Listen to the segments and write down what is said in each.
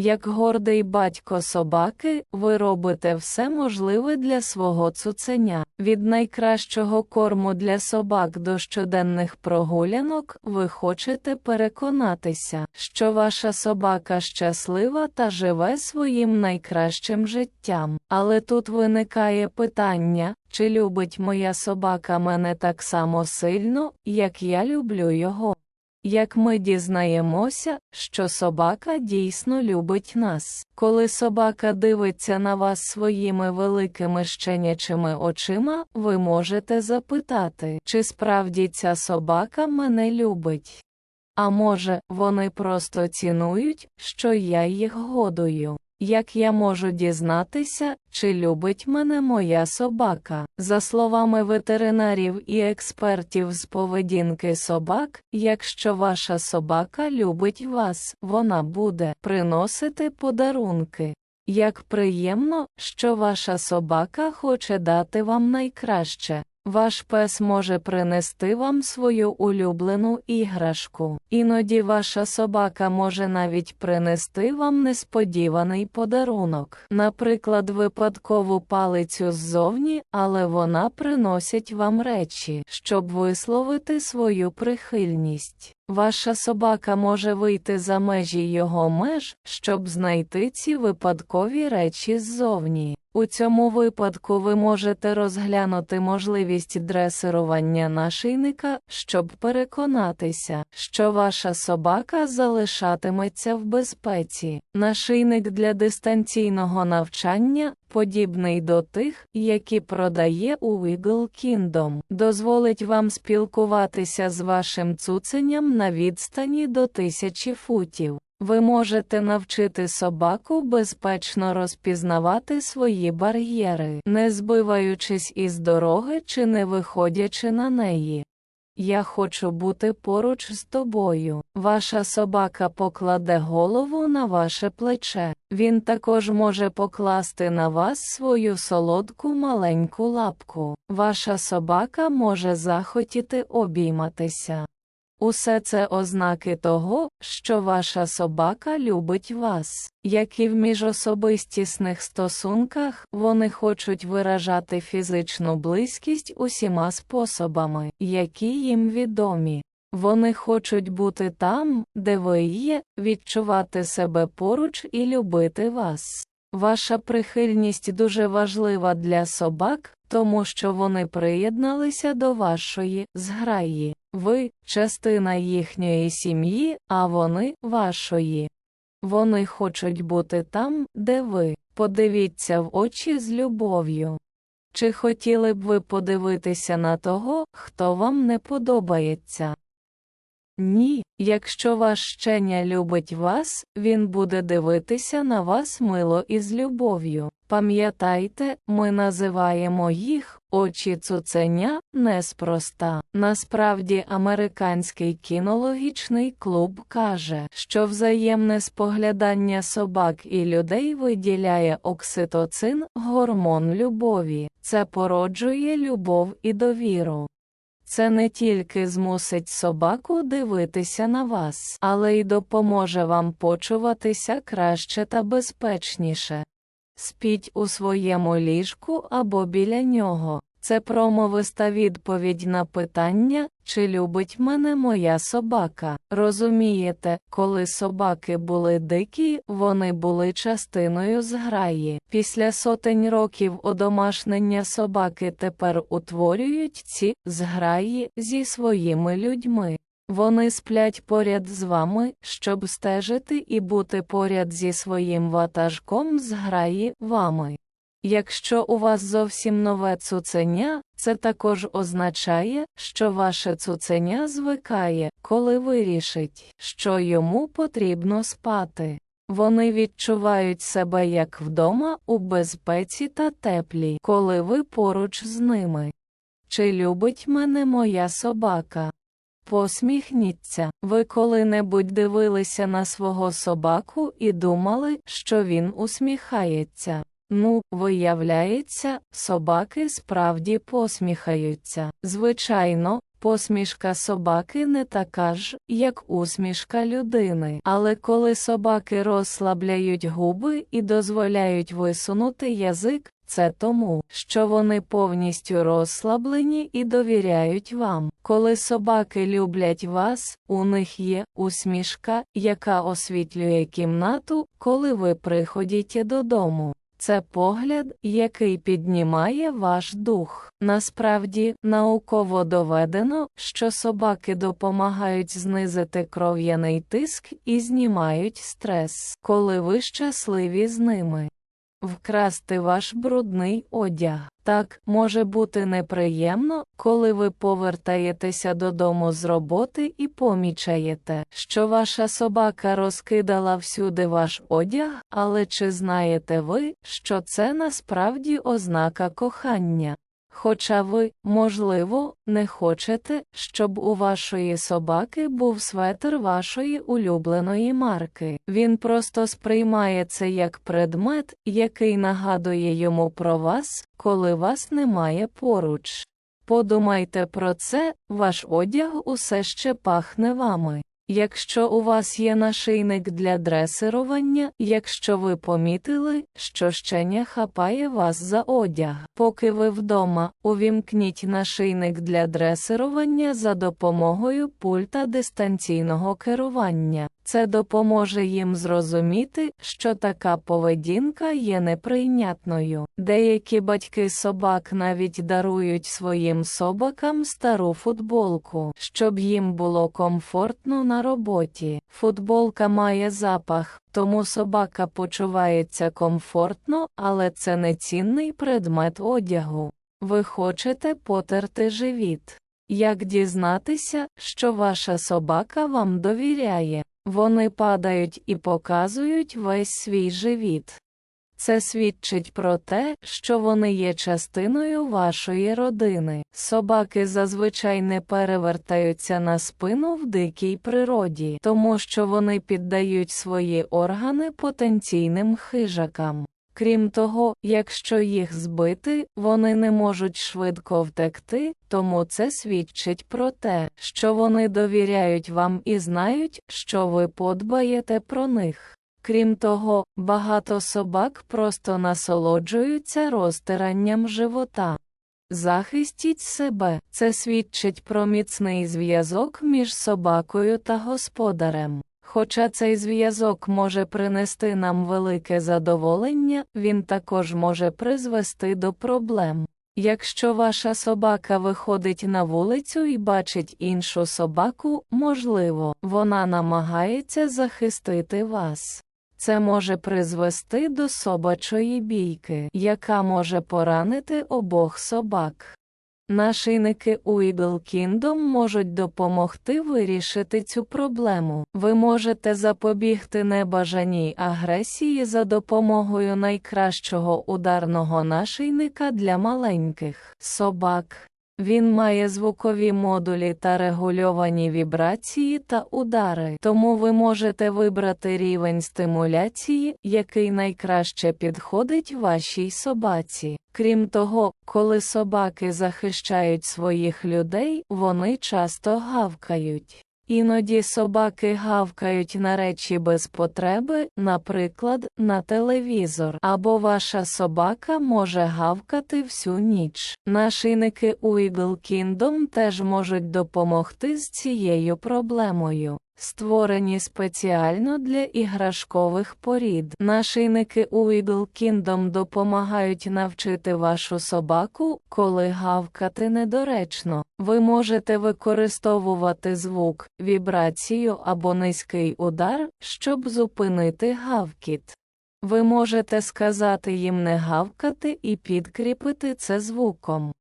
Як гордий батько собаки, ви робите все можливе для свого цуценя. Від найкращого корму для собак до щоденних прогулянок ви хочете переконатися, що ваша собака щаслива та живе своїм найкращим життям. Але тут виникає питання, чи любить моя собака мене так само сильно, як я люблю його. Як ми дізнаємося, що собака дійсно любить нас. Коли собака дивиться на вас своїми великими щенячими очима, ви можете запитати, чи справді ця собака мене любить. А може, вони просто цінують, що я їх годую. Як я можу дізнатися, чи любить мене моя собака? За словами ветеринарів і експертів з поведінки собак, якщо ваша собака любить вас, вона буде приносити подарунки. Як приємно, що ваша собака хоче дати вам найкраще. Ваш пес може принести вам свою улюблену іграшку. Іноді ваша собака може навіть принести вам несподіваний подарунок, наприклад, випадкову палицю ззовні, але вона приносить вам речі, щоб висловити свою прихильність. Ваша собака може вийти за межі його меж, щоб знайти ці випадкові речі ззовні. У цьому випадку ви можете розглянути можливість дресирування нашийника, щоб переконатися, що ваша собака залишатиметься в безпеці. Нашийник для дистанційного навчання, подібний до тих, які продає у Wiggle Kingdom, дозволить вам спілкуватися з вашим цуценям на відстані до тисячі футів. Ви можете навчити собаку безпечно розпізнавати свої бар'єри, не збиваючись із дороги чи не виходячи на неї. Я хочу бути поруч з тобою. Ваша собака покладе голову на ваше плече. Він також може покласти на вас свою солодку маленьку лапку. Ваша собака може захотіти обійматися. Усе це ознаки того, що ваша собака любить вас. Як і в міжособистісних стосунках, вони хочуть виражати фізичну близькість усіма способами, які їм відомі. Вони хочуть бути там, де ви є, відчувати себе поруч і любити вас. Ваша прихильність дуже важлива для собак, тому що вони приєдналися до вашої зграї. Ви частина їхньої сім'ї, а вони вашої. Вони хочуть бути там, де ви. Подивіться в очі з любов'ю. Чи хотіли б ви подивитися на того, хто вам не подобається? Ні, якщо ваш щеня любить вас, він буде дивитися на вас мило і з любов'ю. Пам'ятайте, ми називаємо їх очі цуценя неспроста. Насправді, американський кінологічний клуб каже, що взаємне споглядання собак і людей виділяє окситоцин, гормон любові. Це породжує любов і довіру. Це не тільки змусить собаку дивитися на вас, але й допоможе вам почуватися краще та безпечніше. Спіть у своєму ліжку або біля нього. Це промовиста відповідь на питання, чи любить мене моя собака. Розумієте, коли собаки були дикі, вони були частиною зграї. Після сотень років одомашнення собаки тепер утворюють ці зграї зі своїми людьми. Вони сплять поряд з вами, щоб стежити і бути поряд зі своїм ватажком зграї вами. Якщо у вас зовсім нове цуценя, це також означає, що ваше цуценя звикає, коли вирішить, що йому потрібно спати. Вони відчувають себе як вдома у безпеці та теплі, коли ви поруч з ними. Чи любить мене моя собака? Посміхніться, ви коли-небудь дивилися на свого собаку і думали, що він усміхається. Ну, виявляється, собаки справді посміхаються. Звичайно, Посмішка собаки не така ж, як усмішка людини. Але коли собаки розслабляють губи і дозволяють висунути язик, це тому, що вони повністю розслаблені і довіряють вам. Коли собаки люблять вас, у них є усмішка, яка освітлює кімнату, коли ви приходите додому. Це погляд, який піднімає ваш дух. Насправді, науково доведено, що собаки допомагають знизити кров'яний тиск і знімають стрес, коли ви щасливі з ними. Вкрасти ваш брудний одяг. Так, може бути неприємно, коли ви повертаєтеся додому з роботи і помічаєте, що ваша собака розкидала всюди ваш одяг, але чи знаєте ви, що це насправді ознака кохання? Хоча ви, можливо, не хочете, щоб у вашої собаки був светр вашої улюбленої марки. Він просто сприймає це як предмет, який нагадує йому про вас, коли вас немає поруч. Подумайте про це, ваш одяг усе ще пахне вами. Якщо у вас є нашийник для дресирування, якщо ви помітили, що щеня хапає вас за одяг, поки ви вдома, увімкніть нашийник для дресирування за допомогою пульта дистанційного керування. Це допоможе їм зрозуміти, що така поведінка є неприйнятною. Деякі батьки собак навіть дарують своїм собакам стару футболку, щоб їм було комфортно на роботі. Футболка має запах, тому собака почувається комфортно, але це не цінний предмет одягу. Ви хочете потерти живіт. Як дізнатися, що ваша собака вам довіряє? Вони падають і показують весь свій живіт. Це свідчить про те, що вони є частиною вашої родини. Собаки зазвичай не перевертаються на спину в дикій природі, тому що вони піддають свої органи потенційним хижакам. Крім того, якщо їх збити, вони не можуть швидко втекти, тому це свідчить про те, що вони довіряють вам і знають, що ви подбаєте про них. Крім того, багато собак просто насолоджуються розтиранням живота. Захистіть себе це свідчить про міцний зв'язок між собакою та господарем. Хоча цей зв'язок може принести нам велике задоволення, він також може призвести до проблем. Якщо ваша собака виходить на вулицю і бачить іншу собаку, можливо, вона намагається захистити вас. Це може призвести до собачої бійки, яка може поранити обох собак. Нашийники у Eagle Kingdom можуть допомогти вирішити цю проблему. Ви можете запобігти небажаній агресії за допомогою найкращого ударного нашийника для маленьких собак. Він має звукові модулі та регульовані вібрації та удари, тому ви можете вибрати рівень стимуляції, який найкраще підходить вашій собаці. Крім того, коли собаки захищають своїх людей, вони часто гавкають. Іноді собаки гавкають на речі без потреби, наприклад, на телевізор, або ваша собака може гавкати всю ніч. Нашийники Уігл Кіндом теж можуть допомогти з цією проблемою. Створені спеціально для іграшкових порід. Нашийники у Eagle Kingdom допомагають навчити вашу собаку, коли гавкати недоречно. Ви можете використовувати звук, вібрацію або низький удар, щоб зупинити гавкіт. Ви можете сказати їм не гавкати і підкріпити це звуком.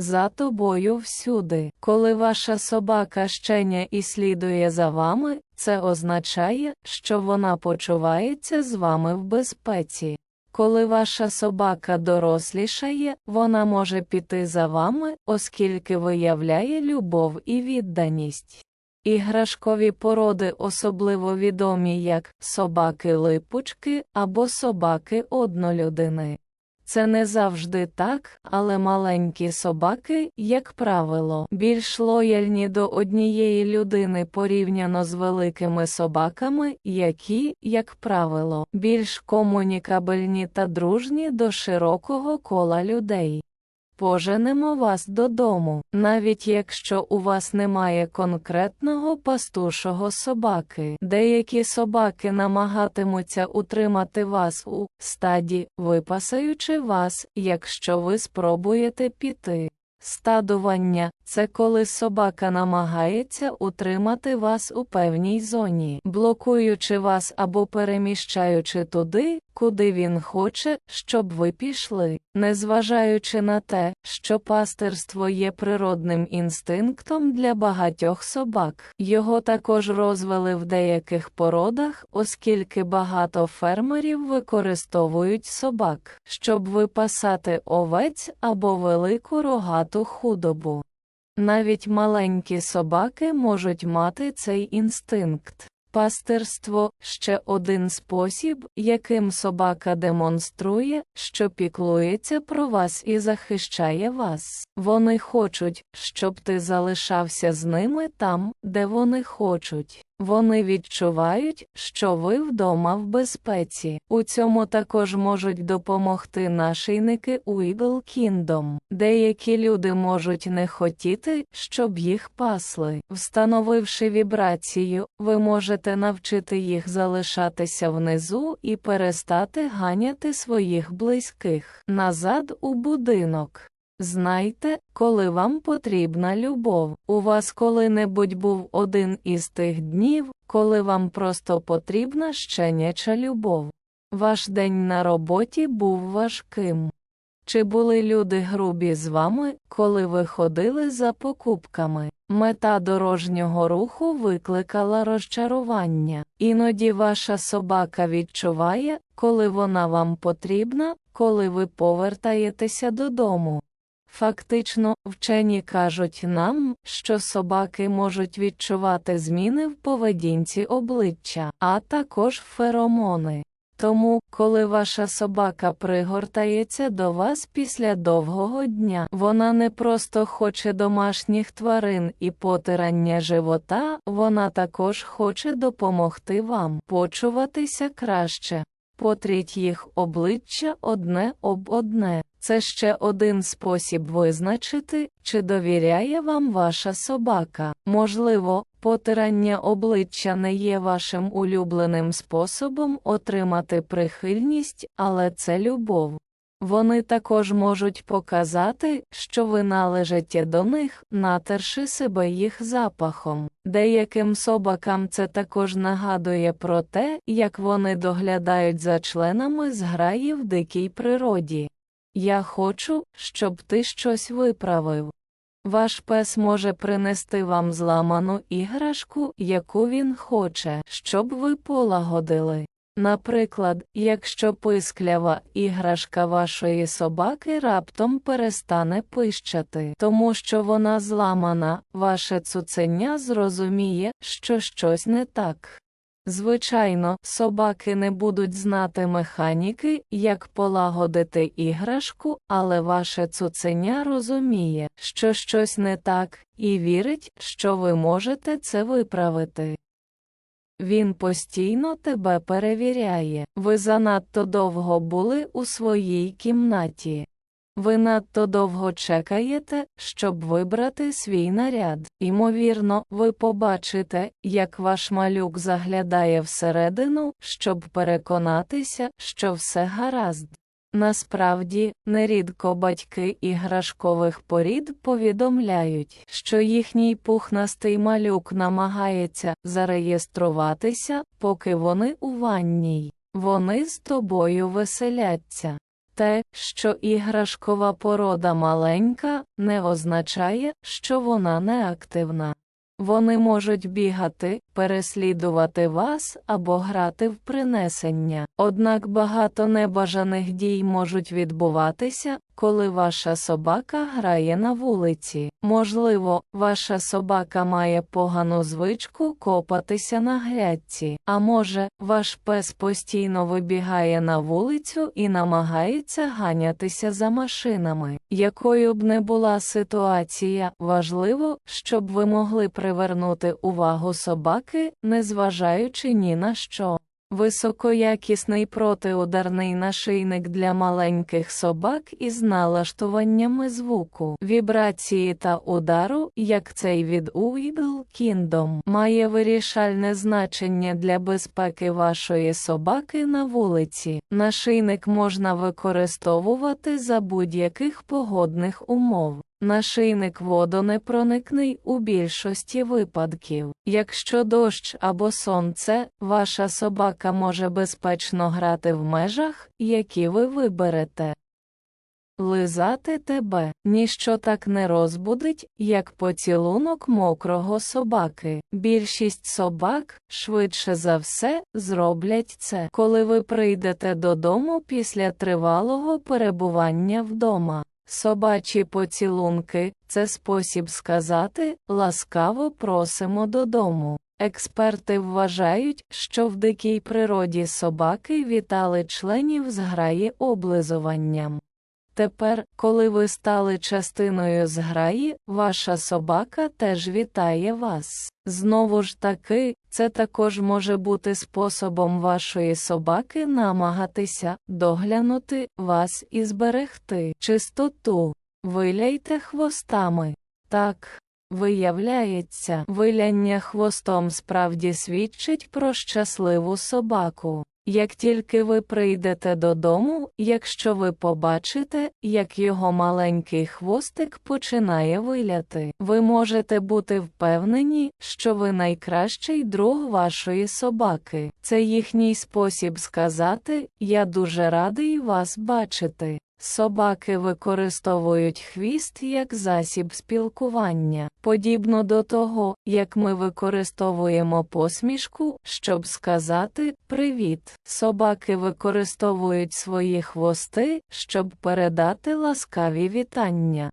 За тобою всюди. Коли ваша собака щеня і слідує за вами, це означає, що вона почувається з вами в безпеці. Коли ваша собака дорослішає, вона може піти за вами, оскільки виявляє любов і відданість. Іграшкові породи особливо відомі як собаки-липучки або собаки однолюдини. Це не завжди так, але маленькі собаки, як правило, більш лояльні до однієї людини порівняно з великими собаками, які, як правило, більш комунікабельні та дружні до широкого кола людей. Поженемо вас додому, навіть якщо у вас немає конкретного пастушого собаки. Деякі собаки намагатимуться утримати вас у стаді, випасаючи вас, якщо ви спробуєте піти. Стадування це коли собака намагається утримати вас у певній зоні, блокуючи вас або переміщаючи туди, куди він хоче, щоб ви пішли, незважаючи на те, що пастирство є природним інстинктом для багатьох собак. Його також розвели в деяких породах, оскільки багато фермерів використовують собак, щоб випасати овець або велику рогату худобу. Навіть маленькі собаки можуть мати цей інстинкт. Пастирство ще один спосіб, яким собака демонструє, що піклується про вас і захищає вас. Вони хочуть, щоб ти залишався з ними там, де вони хочуть. Вони відчувають, що ви вдома в безпеці. У цьому також можуть допомогти нашийники Уідл Кіндом. Деякі люди можуть не хотіти, щоб їх пасли. Встановивши вібрацію, ви можете навчити їх залишатися внизу і перестати ганяти своїх близьких назад у будинок. Знайте, коли вам потрібна любов. У вас коли-небудь був один із тих днів, коли вам просто потрібна щеняча любов. Ваш день на роботі був важким. Чи були люди грубі з вами, коли ви ходили за покупками? Мета дорожнього руху викликала розчарування. Іноді ваша собака відчуває, коли вона вам потрібна, коли ви повертаєтеся додому. Фактично, вчені кажуть нам, що собаки можуть відчувати зміни в поведінці обличчя, а також феромони. Тому, коли ваша собака пригортається до вас після довгого дня, вона не просто хоче домашніх тварин і потирання живота, вона також хоче допомогти вам почуватися краще. Потріть їх обличчя одне об одне. Це ще один спосіб визначити, чи довіряє вам ваша собака. Можливо, потирання обличчя не є вашим улюбленим способом отримати прихильність, але це любов. Вони також можуть показати, що ви належите до них, натерши себе їх запахом. Деяким собакам це також нагадує про те, як вони доглядають за членами зграї в дикій природі. Я хочу, щоб ти щось виправив. Ваш пес може принести вам зламану іграшку, яку він хоче, щоб ви полагодили. Наприклад, якщо писклява іграшка вашої собаки раптом перестане пищати, тому що вона зламана, ваше цуценя зрозуміє, що щось не так. Звичайно, собаки не будуть знати механіки, як полагодити іграшку, але ваше цуценя розуміє, що щось не так, і вірить, що ви можете це виправити. Він постійно тебе перевіряє. Ви занадто довго були у своїй кімнаті. Ви надто довго чекаєте, щоб вибрати свій наряд. Імовірно, ви побачите, як ваш малюк заглядає всередину, щоб переконатися, що все гаразд. Насправді, нерідко батьки іграшкових порід повідомляють, що їхній пухнастий малюк намагається зареєструватися, поки вони у ванній. Вони з тобою веселяться. Те, що іграшкова порода маленька, не означає, що вона неактивна. Вони можуть бігати, переслідувати вас або грати в принесення. Однак багато небажаних дій можуть відбуватися, коли ваша собака грає на вулиці. Можливо, ваша собака має погану звичку копатися на грядці, а може, ваш пес постійно вибігає на вулицю і намагається ганятися за машинами. Якою б не була ситуація, важливо, щоб ви могли привернути увагу собаки, незважаючи ні на що. Високоякісний протиударний нашийник для маленьких собак із налаштуваннями звуку, вібрації та удару, як цей від Uidle Kingdom, має вирішальне значення для безпеки вашої собаки на вулиці. Нашийник можна використовувати за будь-яких погодних умов. Нашийник водонепроникний у більшості випадків. Якщо дощ або сонце, ваша собака може безпечно грати в межах, які ви виберете. Лизати тебе ніщо так не розбудить, як поцілунок мокрого собаки. Більшість собак, швидше за все, зроблять це, коли ви прийдете додому після тривалого перебування вдома. Собачі поцілунки це спосіб сказати ласкаво просимо додому. Експерти вважають, що в дикій природі собаки вітали членів зграї облизуванням. Тепер, коли ви стали частиною зграї, ваша собака теж вітає вас. Знову ж таки, це також може бути способом вашої собаки намагатися доглянути вас і зберегти чистоту. Виляйте хвостами. Так. Виявляється, виляння хвостом справді свідчить про щасливу собаку. Як тільки ви прийдете додому, якщо ви побачите, як його маленький хвостик починає виляти, ви можете бути впевнені, що ви найкращий друг вашої собаки. Це їхній спосіб сказати Я дуже радий вас бачити. Собаки використовують хвіст як засіб спілкування, подібно до того, як ми використовуємо посмішку, щоб сказати привіт. Собаки використовують свої хвости, щоб передати ласкаві вітання.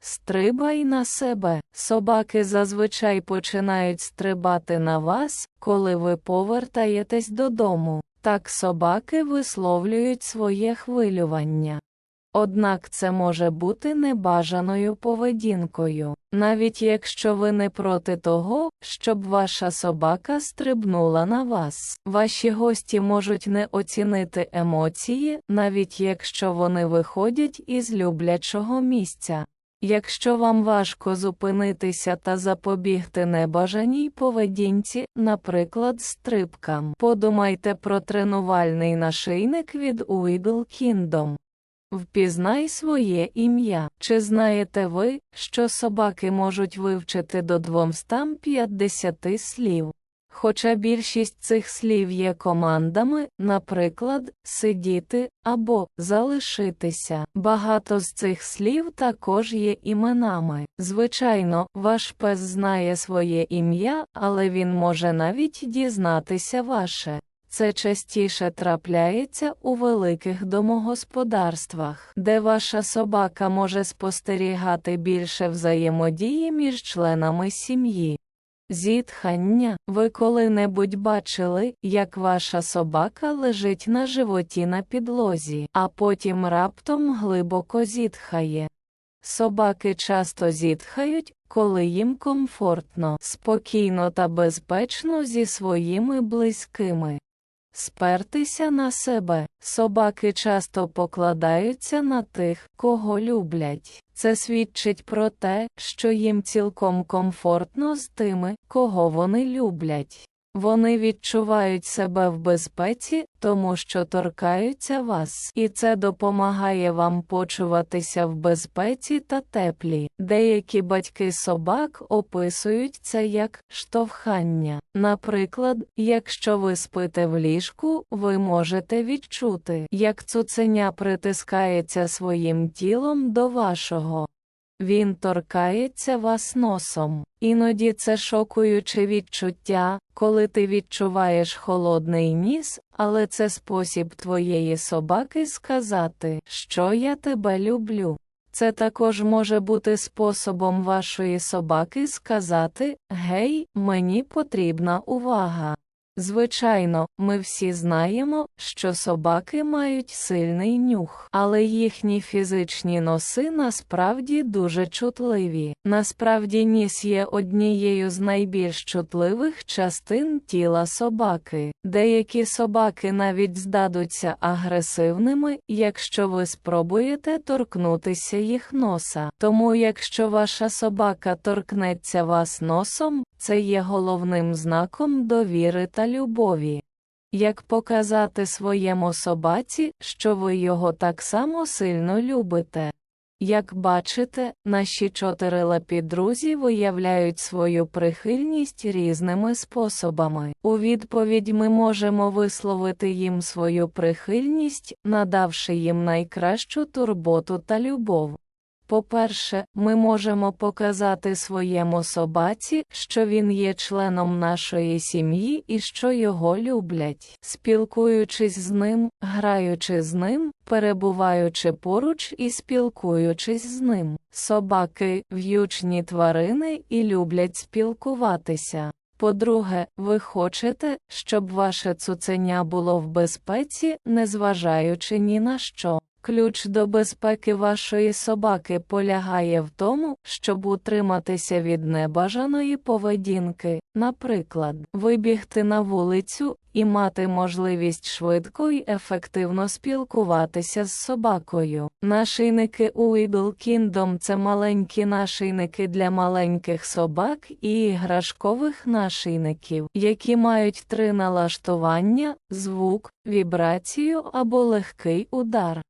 Стрибай на себе. Собаки зазвичай починають стрибати на вас, коли ви повертаєтесь додому. Так собаки висловлюють своє хвилювання. Однак це може бути небажаною поведінкою, навіть якщо ви не проти того, щоб ваша собака стрибнула на вас. Ваші гості можуть не оцінити емоції, навіть якщо вони виходять із люблячого місця. Якщо вам важко зупинитися та запобігти небажаній поведінці, наприклад, стрибкам, подумайте про тренувальний нашийник від Уідл Kingdom. Впізнай своє ім'я. Чи знаєте ви, що собаки можуть вивчити до 250 слів? Хоча більшість цих слів є командами, наприклад, сидіти або залишитися. Багато з цих слів також є іменами. Звичайно, ваш пес знає своє ім'я, але він може навіть дізнатися ваше. Це частіше трапляється у великих домогосподарствах, де ваша собака може спостерігати більше взаємодії між членами сім'ї. Зітхання ви коли-небудь бачили, як ваша собака лежить на животі на підлозі, а потім раптом глибоко зітхає. Собаки часто зітхають, коли їм комфортно, спокійно та безпечно зі своїми близькими. Спертися на себе. Собаки часто покладаються на тих, кого люблять. Це свідчить про те, що їм цілком комфортно з тими, кого вони люблять. Вони відчувають себе в безпеці, тому що торкаються вас, і це допомагає вам почуватися в безпеці та теплі. Деякі батьки собак описують це як штовхання. Наприклад, якщо ви спите в ліжку, ви можете відчути, як цуценя притискається своїм тілом до вашого. Він торкається вас носом. Іноді це шокуюче відчуття, коли ти відчуваєш холодний ніс, але це спосіб твоєї собаки сказати, що я тебе люблю. Це також може бути способом вашої собаки сказати Гей, мені потрібна увага. Звичайно, ми всі знаємо, що собаки мають сильний нюх, але їхні фізичні носи насправді дуже чутливі. Насправді ніс є однією з найбільш чутливих частин тіла собаки. Деякі собаки навіть здадуться агресивними, якщо ви спробуєте торкнутися їх носа. Тому якщо ваша собака торкнеться вас носом, це є головним знаком довіри та любові. Як показати своєму собаці, що ви його так само сильно любите? Як бачите, наші чотирилапі друзі виявляють свою прихильність різними способами. У відповідь ми можемо висловити їм свою прихильність, надавши їм найкращу турботу та любов. По-перше, ми можемо показати своєму собаці, що він є членом нашої сім'ї і що його люблять. Спілкуючись з ним, граючи з ним, перебуваючи поруч і спілкуючись з ним. Собаки в'ючні тварини і люблять спілкуватися. По-друге, ви хочете, щоб ваше цуценя було в безпеці, незважаючи ні на що. Ключ до безпеки вашої собаки полягає в тому, щоб утриматися від небажаної поведінки, наприклад, вибігти на вулицю і мати можливість швидко й ефективно спілкуватися з собакою. Нашийники у Eagle Kingdom – це маленькі нашийники для маленьких собак і іграшкових нашийників, які мають три налаштування: звук, вібрацію або легкий удар.